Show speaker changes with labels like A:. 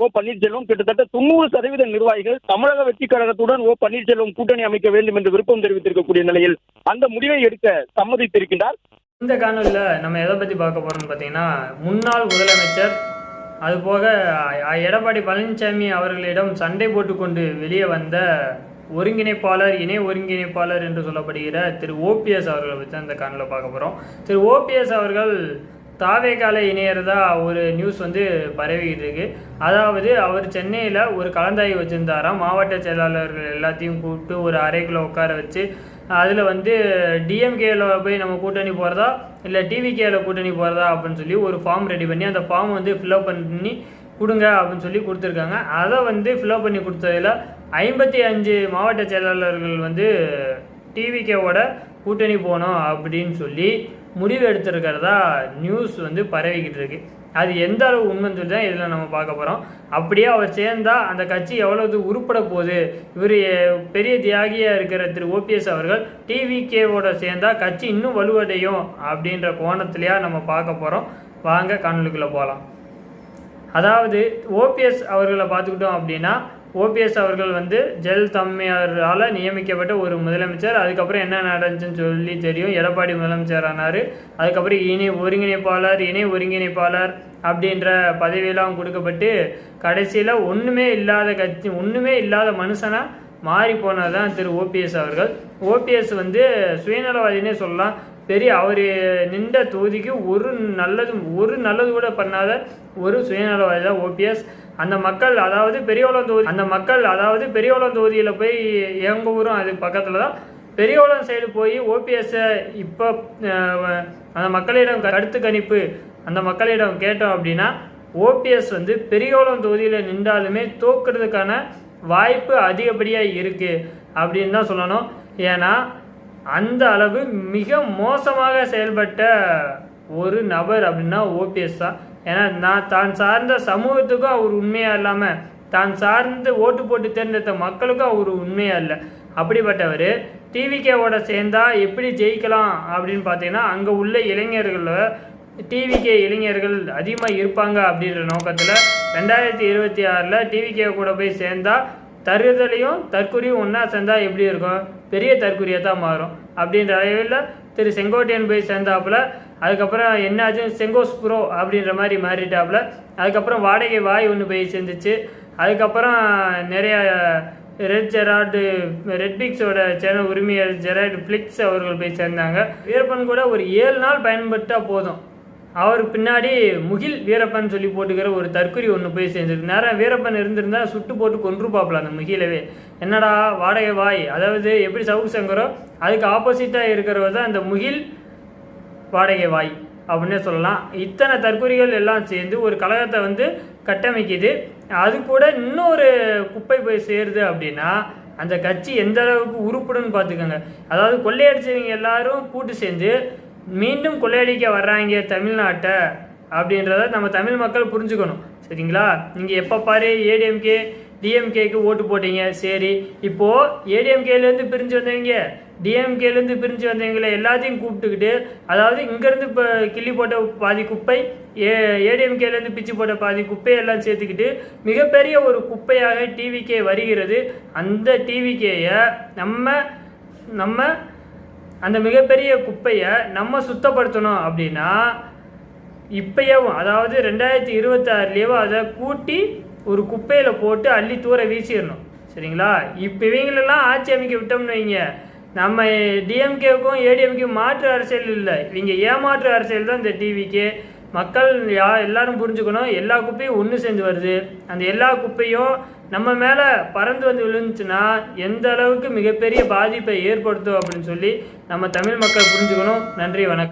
A: ஓ பன்னீர்செல்வம் கிட்டத்தட்ட தொண்ணூறு சதவீத நிர்வாகிகள் தமிழக வெற்றி கழகத்துடன் ஓ பன்னீர்செல்வம் கூட்டணி அமைக்க வேண்டும் என்று விருப்பம் தெரிவித்திருக்கக்கூடிய நிலையில் அந்த முடிவை எடுக்க சம்மதித்திருக்கின்றார்.
B: இந்த காணொலியில் நம்ம எதை பற்றி பார்க்க போறோம்னு பார்த்தீங்கன்னா முன்னாள் முதலமைச்சர் அதுபோக போக எடப்பாடி பழனிசாமி அவர்களிடம் சண்டை போட்டுக்கொண்டு வெளியே வந்த ஒருங்கிணைப்பாளர் இணை ஒருங்கிணைப்பாளர் என்று சொல்லப்படுகிற திரு ஓபிஎஸ் அவர்களை பற்றி அந்த இந்த காணொலியில் பார்க்க போகிறோம் திரு ஓபிஎஸ் அவர்கள் தாவேகால இணையறதா ஒரு நியூஸ் வந்து பரவிக்கிட்டு இருக்கு. அதாவது அவர் சென்னையில் ஒரு கலந்தாய்வு வச்சுருந்தாராம். மாவட்ட செயலாளர்கள் எல்லாத்தையும் கூப்பிட்டு ஒரு அறைக்குள்ள உட்கார வச்சு அதில் வந்து டிஎம்கேல போய் நம்ம கூட்டணி போகிறதா இல்லை டிவிகேல கூட்டணி போகிறதா அப்படின்னு சொல்லி ஒரு ஃபார்ம் ரெடி பண்ணி அந்த ஃபார்ம் வந்து ஃபில்அப் பண்ணி கொடுங்க அப்படின்னு சொல்லி கொடுத்துருக்காங்க. அதை வந்து ஃபில்அப் பண்ணி கொடுத்ததில் ஐம்பத்தி அஞ்சு மாவட்ட செயலாளர்கள் வந்து டிவிகேவோட கூட்டணி போகணும் அப்படின்னு சொல்லி முடிவு எடுத்திருக்கிறதா நியூஸ் வந்து பரவிக்கிட்டு இருக்கு. அது எந்த அளவு உண்மைன்னு சொல்லி தான் இதில் நம்ம பார்க்க போகிறோம் அப்படியே அவர் சேர்ந்தா அந்த கட்சி எவ்வளவு உருப்பட போகுது? இவர் பெரிய தியாகியாக இருக்கிற திரு ஓபிஎஸ் அவர்கள் டிவிகேவோட சேர்ந்தா கட்சி இன்னும் வலுவடையும் அப்படின்ற கோணத்திலேயா நம்ம பார்க்க போகிறோம் வாங்க காணொலிக்குள்ளே போகலாம் அதாவது ஓபிஎஸ் அவர்களை பார்த்துக்கிட்டோம் அப்படின்னா ஓபிஎஸ் அவர்கள் வந்து ஜெயலலிதா அம்மையாரால் நியமிக்கப்பட்ட ஒரு முதலமைச்சர். அதுக்கப்புறம் என்ன நடந்துச்சுன்னு சொல்லி தெரியும். எடப்பாடி முதலமைச்சர் ஆனார் அதுக்கப்புறம் இணை ஒருங்கிணைப்பாளர் இணை ஒருங்கிணைப்பாளர் அப்படின்ற பதவியெல்லாம் கொடுக்கப்பட்டு கடைசியில் ஒன்றுமே இல்லாத கட்சி ஒன்றுமே இல்லாத மனுஷனாக மாறி போனது தான் திரு ஓபிஎஸ் அவர்கள். ஓபிஎஸ் வந்து சுயநலவாதினே சொல்லலாம். பெரிய அவர் நின்ற தொகுதிக்கு ஒரு நல்லதும் ஒரு நல்லது கூட பண்ணாத ஒரு சுயநலவாதி தான் ஓபிஎஸ். அந்த மக்கள் அதாவது பெரியவளம் தொகுதி அந்த மக்கள் அதாவது பெரியவளம் தொகுதியில் போய் எங்கள் ஊரும் அது பக்கத்தில் தான் பெரியவளம் சைடு போய் ஓபிஎஸ்ஸை இப்போ அந்த மக்களிடம் கருத்து கணிப்பு அந்த மக்களிடம் கேட்டோம் அப்படின்னா ஓபிஎஸ் வந்து பெரியவளம் தொகுதியில் நின்றாலுமே தோக்குறதுக்கான வாய்ப்பு அதிகப்படியாக இருக்குது அப்படின்னு தான் சொல்லணும். ஏன்னா அந்த அளவு மிக மோசமாக செயல்பட்ட ஒரு நபர் அப்படின்னா ஓபிஎஸ் தான். ஏன்னா நான் தான் சார்ந்த சமூகத்துக்கும் அவர் உண்மையாக இல்லாமல் தான் சார்ந்து ஓட்டு போட்டு தேர்ந்தெடுத்த மக்களுக்கும் அவர் உண்மையாக இல்லை. அப்படிப்பட்டவர் டிவிகேவோட சேர்ந்தா எப்படி ஜெயிக்கலாம் அப்படின்னு பார்த்தீங்கன்னா அங்கே உள்ள இளைஞர்களில் டிவிகே இளைஞர்கள் அதிகமாக இருப்பாங்க அப்படின்ற நோக்கத்தில் ரெண்டாயிரத்தி இருபத்தி ஆறில் டிவிகே கூட போய் சேர்ந்தா தருதலையும் தற்கொலையும் ஒன்றா சேர்ந்தா எப்படி இருக்கும்? பெரிய தற்கொலையாக தான் மாறும். அப்படின்ற அளவில் திரு செங்கோட்டையன் போய் சேர்ந்தாப்புல அதுக்கப்புறம் என்னாச்சு? செங்கோஸ் ப்ரோ அப்படின்ற மாதிரி மாறிட்டாப்புல. அதுக்கப்புறம் வாடகை வாய் ஒன்று போய் சேர்ந்துச்சு. அதுக்கப்புறம் நிறைய ரெட் ஜெரால்டு ரெட்பிக்ஸோட சேனல் உரிமையாளர் ஜெராய்டு ஃப்ளிக்ஸ் அவர்கள் போய் சேர்ந்தாங்க. வீரப்பன் கூட ஒரு ஏழு நாள் பயன்பட்டால் போதும். அவர் பின்னாடி முகில் வீரப்பன் சொல்லி போட்டுக்கிற ஒரு தற்குறி ஒன்று போய் சேர்ந்துருக்கு. நேரம் வீரப்பன் இருந்திருந்தா சுட்டு போட்டு கொன்றுப்பாப்பில் அந்த முகிலவே. என்னடா வாடகை வாய். அதாவது எப்படி சவுக்கு சங்கரோ அதுக்கு ஆப்போசிட்டாக இருக்கிறவர் தான் அந்த முகில் வாடகை வாய் அப்படின்னே சொல்லலாம். இத்தனை தற்கொலைகள் எல்லாம் சேர்ந்து ஒரு கழகத்தை வந்து கட்டமைக்குது. அது கூட இன்னொரு குப்பை போய் சேருது அப்படின்னா அந்த கட்சி எந்த அளவுக்கு உருப்படுன்னு பார்த்துக்கோங்க. அதாவது கொள்ளையடிச்சவங்க எல்லாரும் கூட்டு சேர்ந்து மீண்டும் கொள்ளையடிக்க வர்றாங்க தமிழ்நாட்டை அப்படின்றத நம்ம தமிழ் மக்கள் புரிஞ்சுக்கணும். சரிங்களா? நீங்கள் எப்போ பாரு ஏடிஎம்கே டிஎம்கேக்கு ஓட்டு போட்டீங்க. சரி இப்போது ஏடிஎம்கேலேருந்து பிரிஞ்சு வந்தவங்க டிஎம்கேலேருந்து பிரிஞ்சு வந்தவங்களை எல்லாத்தையும் கூப்பிட்டுக்கிட்டு அதாவது இங்கேருந்து இப்போ கிள்ளி போட்ட பாதி குப்பை ஏ ஏடிஎம்கேலேருந்து பிச்சு போட்ட பாதி குப்பையெல்லாம் சேர்த்துக்கிட்டு மிகப்பெரிய ஒரு குப்பையாக டிவிகே வருகிறது. அந்த டிவிகேயை நம்ம நம்ம அந்த மிகப்பெரிய குப்பையை நம்ம சுத்தப்படுத்தணும் அப்படின்னா இப்பயவும் அதாவது ரெண்டாயிரத்தி இருபத்தாறுலேயும் அதை கூட்டி ஒரு குப்பையில் போட்டு அள்ளி தூர வீசிடணும். சரிங்களா? இப்போ இவங்களெல்லாம் ஆட்சி அமைக்க விட்டோம்னு வைங்க. நம்ம டிஎம்கேவுக்கும் ஏடிஎம்கேக்கும் மாற்று அரசியல் இல்லை. இவங்க ஏமாற்று அரசியல் தான் இந்த டிவிக்கு மக்கள் யா எல்லாரும் புரிஞ்சுக்கணும். எல்லா குப்பையும் ஒன்று சேர்ந்து வருது. அந்த எல்லா குப்பையும் நம்ம மேலே பறந்து வந்து விழுந்துச்சுன்னா எந்த அளவுக்கு மிகப்பெரிய பாதிப்பை ஏற்படுத்தும் அப்படின்னு சொல்லி நம்ம தமிழ் மக்கள் புரிஞ்சுக்கணும். நன்றி வணக்கம்.